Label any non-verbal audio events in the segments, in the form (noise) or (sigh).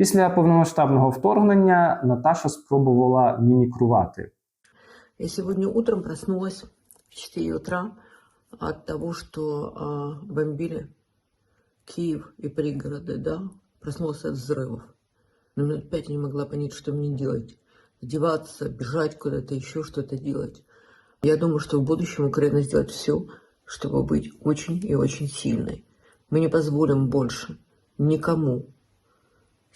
Після повномасштабного вторгнення Наташа спробувала мімікрувати. Я сегодня утром проснулась в 4 утра от того, что а, бомбили Киев и пригороды, да. Проснулась от взрывов. Но минут пять я не могла понять, что мне делать. Одеваться, бежать куда-то, еще что-то делать. Я думаю, что в будущем Украина сделает все, чтобы быть очень и очень сильной. Мы не позволим больше никому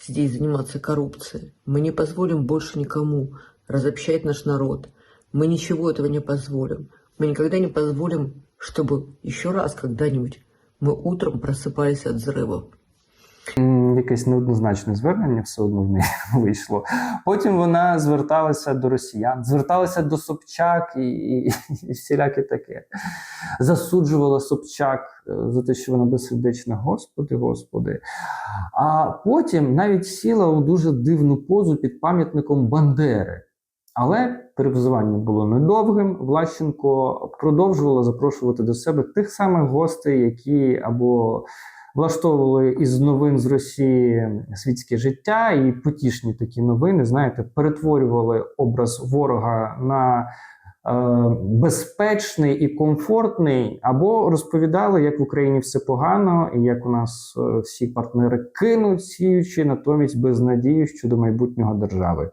здесь заниматься коррупцией. Мы не позволим больше никому разобщать наш народ. Мы ничего этого не позволим. Мы никогда не позволим, чтобы еще раз когда-нибудь мы утром просыпались от взрывов. Якесь неоднозначне звернення все одно в неї (laughs) вийшло. Потім вона зверталася до росіян, зверталася до Собчак і, і, і всіляке таке. Засуджувала Собчак е, за те, що вона безсердечна, господи, господи. А потім навіть сіла у дуже дивну позу під пам'ятником Бандери. Але перевзування було недовгим. Влащенко продовжувала запрошувати до себе тих самих гостей, які або влаштовували із новин з Росії світське життя, і потішні такі новини, знаєте, перетворювали образ ворога на е, безпечний і комфортний, або розповідали, як в Україні все погано, і як у нас е, всі партнери кинуть, сіючи натомість без надії щодо майбутнього держави.